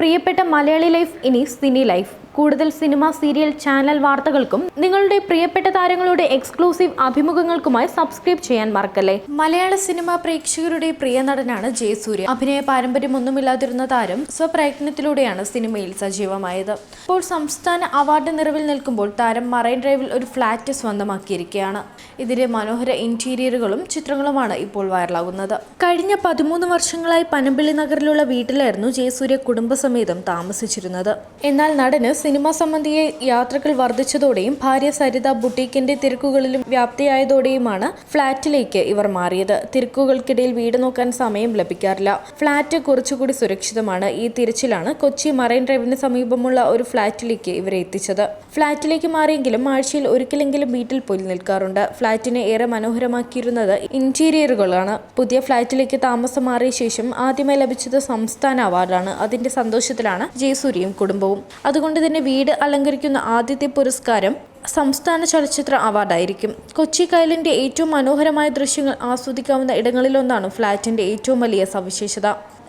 പ്രിയപ്പെട്ട മലയാളി ലൈഫ് ഇനി cine life. കൂടുതൽ സിനിമ സീരിയൽ ചാനൽ വാർത്തകൾക്കും നിങ്ങളുടെ പ്രിയപ്പെട്ട താരങ്ങളുടെ എക്സ്ക്ലൂസീവ് അഭിമുഖങ്ങൾക്കുമായി സബ്സ്ക്രൈബ് ചെയ്യാൻ മറക്കല്ലേ? മലയാള സിനിമ പ്രേക്ഷകരുടെ പ്രിയ നടനാണ് ജയസൂര്യ. അഭിനയ പാരമ്പര്യമൊന്നുമില്ലാതിരുന്ന താരം സ്വപ്രയത്നത്തിലൂടെയാണ് സിനിമയിൽ സജീവമായത്. ഇപ്പോൾ സംസ്ഥാന അവാർഡ് നിറവിൽ നിൽക്കുമ്പോൾ താരം മറൈൻ ഡ്രൈവിൽ ഒരു ഫ്ളാറ്റ് സ്വന്തമാക്കിയിരിക്കുകയാണ്. ഇതിന്റെ മനോഹര ഇന്റീരിയറുകളും ചിത്രങ്ങളുമാണ് ഇപ്പോൾ വൈറലാകുന്നത്. കഴിഞ്ഞ പതിമൂന്ന് വർഷങ്ങളായി പനമ്പിള്ളി നഗറിലുള്ള വീട്ടിലായിരുന്നു ജയസൂര്യ കുടുംബസമേതം താമസിച്ചിരുന്നത്. എന്നാൽ നടന് സിനിമാ സംബന്ധിയ യാത്രകൾ വർദ്ധിച്ചതോടെയും ഭാര്യ സരിത ബുട്ടീക്കിന്റെ തിരക്കുകളിലും വ്യാപ്തിയായതോടെയുമാണ് ഫ്ളാറ്റിലേക്ക് ഇവർ മാറിയത്. തിരക്കുകൾക്കിടയിൽ വീട് നോക്കാൻ സമയം ലഭിക്കാറില്ല. ഫ്ളാറ്റ് കുറച്ചുകൂടി സുരക്ഷിതമാണ്. ഈ തിരച്ചിലാണ് കൊച്ചി മറൈൻ ഡ്രൈവിന് സമീപമുള്ള ഒരു ഫ്ളാറ്റിലേക്ക് ഇവരെ എത്തിച്ചത്. ഫ്ളാറ്റിലേക്ക് മാറിയെങ്കിലും ആഴ്ചയിൽ ഒരിക്കലെങ്കിലും വീട്ടിൽ പോയി നിൽക്കാറുണ്ട്. ഫ്ളാറ്റിനെ ഏറെ മനോഹരമാക്കിയിരുന്നത് ഇന്റീരിയറുകളാണ്. പുതിയ ഫ്ളാറ്റിലേക്ക് താമസം മാറിയ ശേഷം ആദ്യമായി ലഭിച്ചത് സംസ്ഥാന അവാർഡാണ്. അതിന്റെ സന്തോഷത്തിലാണ് ജയസൂര്യയും കുടുംബവും. അതുകൊണ്ട് തന്നെ വീട് അലങ്കരിക്കുന്ന ആദ്യത്തെ പുരസ്കാരം സംസ്ഥാന ചലച്ചിത്ര അവാർഡായിരിക്കും. കൊച്ചി കയലിന്റെ ഏറ്റവും മനോഹരമായ ദൃശ്യങ്ങൾ ആസ്വദിക്കാവുന്ന ഇടങ്ങളിലൊന്നാണ് ഫ്ളാറ്റിന്റെ ഏറ്റവും വലിയ സവിശേഷത.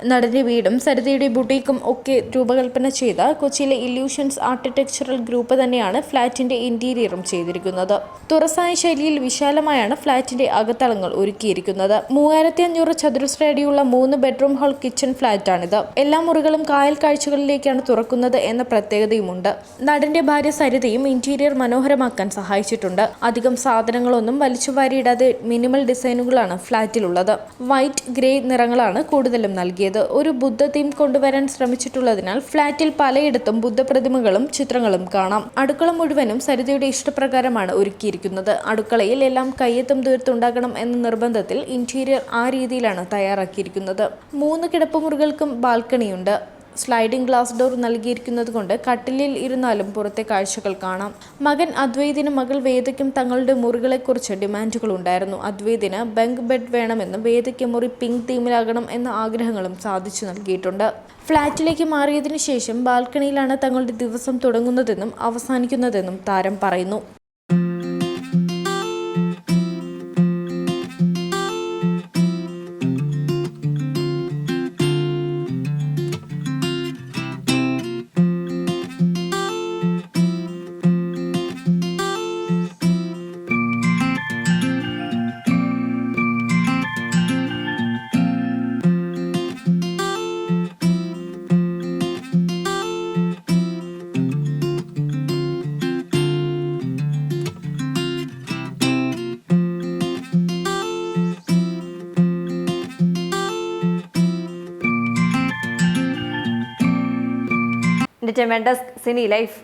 നടന്റെ വീടും സരിതയുടെ ബുട്ടീക്കും ഒക്കെ രൂപകൽപ്പന ചെയ്ത കൊച്ചിയിലെ ഇല്യൂഷൻസ് ആർക്കിടെക്ചറൽ ഗ്രൂപ്പ് തന്നെയാണ് ഫ്ളാറ്റിന്റെ ഇന്റീരിയറും ചെയ്തിരിക്കുന്നത്. തുറസായ ശൈലിയിൽ വിശാലമായാണ് ഫ്ളാറ്റിന്റെ അകത്തളങ്ങൾ ഒരുക്കിയിരിക്കുന്നത്. മൂവായിരത്തി അഞ്ഞൂറ് ചതുരശ്ര അടിയുള്ള മൂന്ന് ബെഡ്റൂം ഹാൾ കിച്ചൺ ഫ്ളാറ്റാണിത്. എല്ലാ മുറികളും കായൽ കാഴ്ചകളിലേക്കാണ് തുറക്കുന്നത് എന്ന പ്രത്യേകതയുമുണ്ട്. നടന്റെ ഭാര്യ സരിതയും ഇന്റീരിയർ മനോഹരമാക്കാൻ സഹായിച്ചിട്ടുണ്ട്. അധികം സാധനങ്ങളൊന്നും വലിച്ചു വാരിയിടാതെ മിനിമൽ ഡിസൈനുകളാണ് ഫ്ളാറ്റിലുള്ളത്. വൈറ്റ് ഗ്രേ നിറങ്ങളാണ് കൂടുതലും നൽകിയത്. ഒരു ബുദ്ധ തീം കൊണ്ടുവരാൻ ശ്രമിച്ചിട്ടുള്ളതിനാൽ ഫ്ളാറ്റിൽ പലയിടത്തും ബുദ്ധപ്രതിമകളും ചിത്രങ്ങളും കാണാം. അടുക്കള മുഴുവനും സരിതയുടെ ഇഷ്ടപ്രകാരമാണ് ഒരുക്കിയിരിക്കുന്നത്. അടുക്കളയിൽ എല്ലാം കയ്യെത്തും ദൂരത്തുണ്ടാകണം എന്ന നിർബന്ധത്തിൽ ഇന്റീരിയർ ആ രീതിയിലാണ് തയ്യാറാക്കിയിരിക്കുന്നത്. മൂന്ന് കിടപ്പുമുറികൾക്കും ബാൽക്കണിയുണ്ട്. സ്ലൈഡിംഗ് ഗ്ലാസ് ഡോർ നൽകിയിരിക്കുന്നത് കൊണ്ട് കട്ടിലിൽ ഇരുന്നാലും പുറത്തെ കാഴ്ചകൾ കാണാം. മകൻ അദ്വൈതിന് മകൾ വേദയ്ക്കും തങ്ങളുടെ മുറികളെക്കുറിച്ച് ഡിമാൻഡുകൾ ഉണ്ടായിരുന്നു. അദ്വൈതിന് ബങ്ക് ബെഡ് വേണമെന്നും വേദയ്ക്ക് മുറി പിങ്ക് തീമിലാകണം എന്ന ആഗ്രഹങ്ങളും സാധിച്ചു നൽകിയിട്ടുണ്ട്. ഫ്ളാറ്റിലേക്ക് മാറിയതിനു ശേഷം ബാൽക്കണിയിലാണ് തങ്ങളുടെ ദിവസം തുടങ്ങുന്നതെന്നും അവസാനിക്കുന്നതെന്നും താരം പറയുന്നു. Entertainment desk cine life